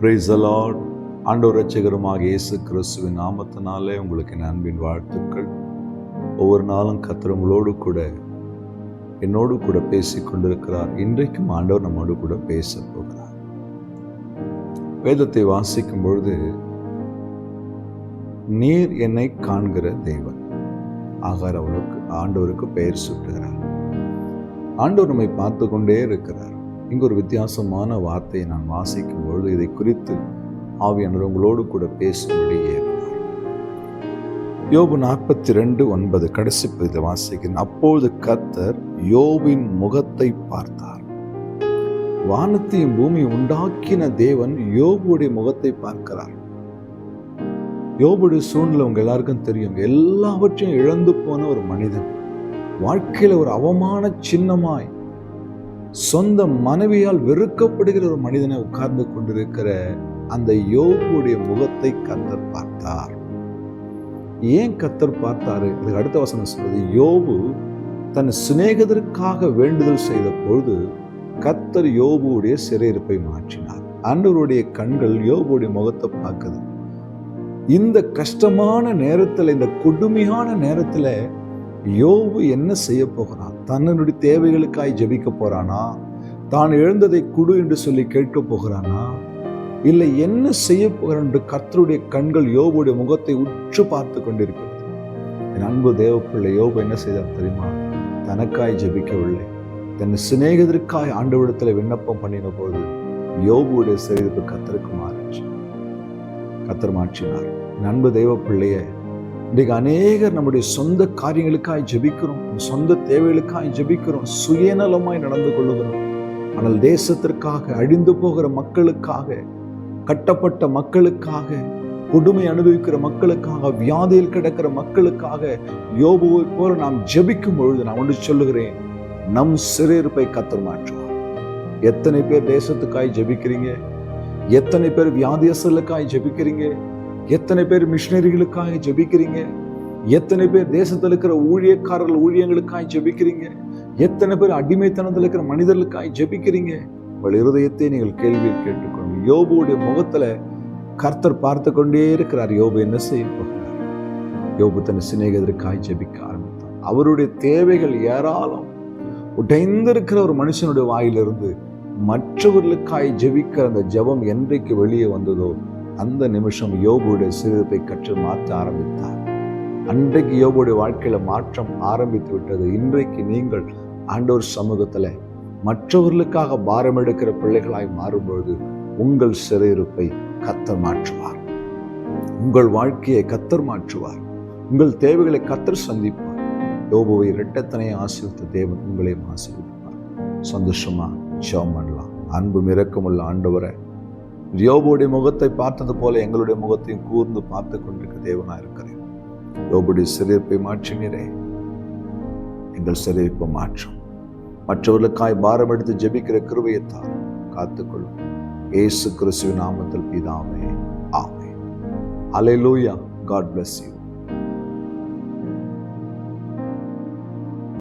Price allot ஆண்டவர் ரட்சகருமாக இயேசு கிறிஸ்துவின் நாமத்தினாலே உங்களுக்கு என் அன்பின் வாழ்த்துக்கள். ஒவ்வொரு நாளும் கத்திரங்களோடு கூட என்னோடு கூட பேசிக் கொண்டிருக்கிறார். இன்றைக்கும் ஆண்டவர் நம்மோடு கூட பேச போகிறார். வேதத்தை வாசிக்கும் பொழுது நீர் என்னை காண்கிற தேவன். ஆகார் அவளுக்கு ஆண்டவருக்கு பெயர் சுட்டுகிறார். ஆண்டவர் நம்மை பார்த்து கொண்டே இருக்கிறார். இங்கு ஒரு வித்தியாசமான வார்த்தையை நான் வாசிக்கும் பொழுது இதை குறித்து ஆவியானவர் உங்களோடு கூட பேசும்படி ஏறினார் யோபு நாற்பத்தி ரெண்டு ஒன்பது கடைசி பகுதியை வாசிக்கிறேன். அப்பொழுது கர்த்தர் யோபின் முகத்தை பார்த்தார். வானத்தையும் பூமி உண்டாக்கின தேவன் யோபுடைய முகத்தை பார்க்கிறார். யோபுடைய சூழ்நிலை உங்க எல்லாருக்கும் தெரியும். எல்லாவற்றையும் இழந்து போன ஒரு மனிதன். வாழ்க்கையில ஒரு அவமான சின்னமாய் சொந்த மனைவியால் வெறுக்கப்படுகிற ஒரு மனிதனை உட்கார்ந்து கொண்டிருக்கிற அந்த யோகுடைய முகத்தை கத்தர் பார்த்தார். ஏன் கத்தர் பார்த்தாரு? இதுக்கு அடுத்த வசனம் சொல்றது யோபு தன் சிநேகிதருக்காக வேண்டுதல் செய்த பொழுது கத்தர் யோபுடைய சிறையிருப்பை மாற்றினார். ஆண்டவருடைய கண்கள் யோபுடைய முகத்தை பார்க்குது. இந்த கஷ்டமான நேரத்தில் இந்த கொடுமையான நேரத்தில் யோபு என்ன செய்ய போகிறான்? தன்னுடைய தேவைகளுக்காய் ஜெபிக்க போறானா? தான் எழுந்ததை குடு என்று சொல்லி கேட்க போகிறானா? இல்லை என்ன செய்ய போகிறான் என்று கர்த்தருடைய கண்கள் யோபுடைய முகத்தை உற்று பார்த்து கொண்டிருக்கிறது. என் அன்பு தேவப்பிள்ளை யோபு என்ன செய்தார் தெரியுமா? தனக்காய் ஜெபிக்கவில்லை. தன் சிநேகிதருக்காய் ஆண்டவிடத்தில் விண்ணப்பம் பண்ணின போது யோபுடைய சிறைப்பு கத்தருக்கு மாறிச்சு கத்தர் மாற்றினார். நண்பு தெய்வ பிள்ளைய இன்றைக்கு அநேகர் நம்முடைய சொந்த காரியங்களுக்காய் ஜெபிக்கிறோம் சொந்த தேவைகளுக்காய் ஜெபிக்கிறோம் சுயநலமாய் நடந்து கொள்ளுகிறோம். ஆனால் தேசத்திற்காக அழிந்து போகிற மக்களுக்காக கட்டப்பட்ட மக்களுக்காக கொடுமை அனுபவிக்கிற மக்களுக்காக வியாதியில் கிடக்கிற மக்களுக்காக யோபுவை போல நாம் ஜபிக்கும் பொழுது நான் ஒன்று சொல்லுகிறேன் நம் சிறையிருப்பை கத்தர் மாற்றுவார். எத்தனை பேர் தேசத்துக்காய் ஜெபிக்கிறீங்க? எத்தனை பேர் வியாதியசலுக்காய் ஜெபிக்கிறீங்க? எத்தனை பேர் மிஷினரிகளுக்காக ஜெபிக்கிறீங்க? எத்தனை பேர் தேசத்தில் இருக்கிற ஊழியக்காரர்கள் ஊழியங்களுக்காய் ஜெபிக்கிறீங்க? எத்தனை பேர் அடிமைத்தனத்தில் இருக்கிற மனிதர்களுக்காய் ஜெபிக்கிறீங்க? உங்கள் இருதயத்தை நீங்கள் கேள்வியை கேட்டுக்கொள்ளும் யோபுடைய முகத்துல கர்த்தர் பார்த்து கொண்டே இருக்கிறார். யோபு என்ன செய்ய போகிறார்? யோபு தன் சிநேகிதருக்காய் ஜெபிக்க ஆரம்பித்தார். அவருடைய தேவைகள் ஏராளம். உடைந்திருக்கிற ஒரு மனுஷனுடைய வாயிலிருந்து மற்றவர்களுக்காய் ஜெபிக்கிற அந்த ஜெபம் என்றைக்கு வெளியே வந்ததோ அந்த நிமிஷம் யோபுடைய சிறுத்தை கற்று மாற்ற ஆரம்பித்தார். அன்றைக்கு யோபுடைய வாழ்க்கையில மாற்றம் ஆரம்பித்து விட்டது. இன்றைக்கு நீங்கள் ஆண்டோர் சமூகத்துல மற்றவர்களுக்காக பாரம் எடுக்கிற பிள்ளைகளாய் மாறும்பொழுது உங்கள் சிறையிருப்பை கத்தர் மாற்றுவார். உங்கள் வாழ்க்கையை கத்தர் மாற்றுவார். உங்கள் தேவைகளை கத்தர் சந்திப்பார். யோபுவை இரட்டத்தனையை ஆசிரித்த தேவன் உங்களையும் ஆசீர்விப்பார். சந்தோஷமா ஜெபம் பண்ணலாம். அன்பும் இரக்கமுள்ள ஆண்டவரை யோபுடைய முகத்தை பார்த்தது போல எங்களுடைய முகத்தையும் கூர்ந்து பார்த்து கொண்டிருக்க தேவனாக இருக்கிறேன். யோபுடைய சிறைப்பை மாற்றினீரே. எங்கள் சிறைப்பை மாற்றும். மற்றவர்களுக்காய் பாரம் எடுத்து ஜெபிக்கிற கிருபையத்தால் காத்துக்கொள்ளும். ஏசு கிறிஸ்துவின் நாமத்தில் பிதாமே ஆமே அலைலூயா காட் பிளஸ் யூ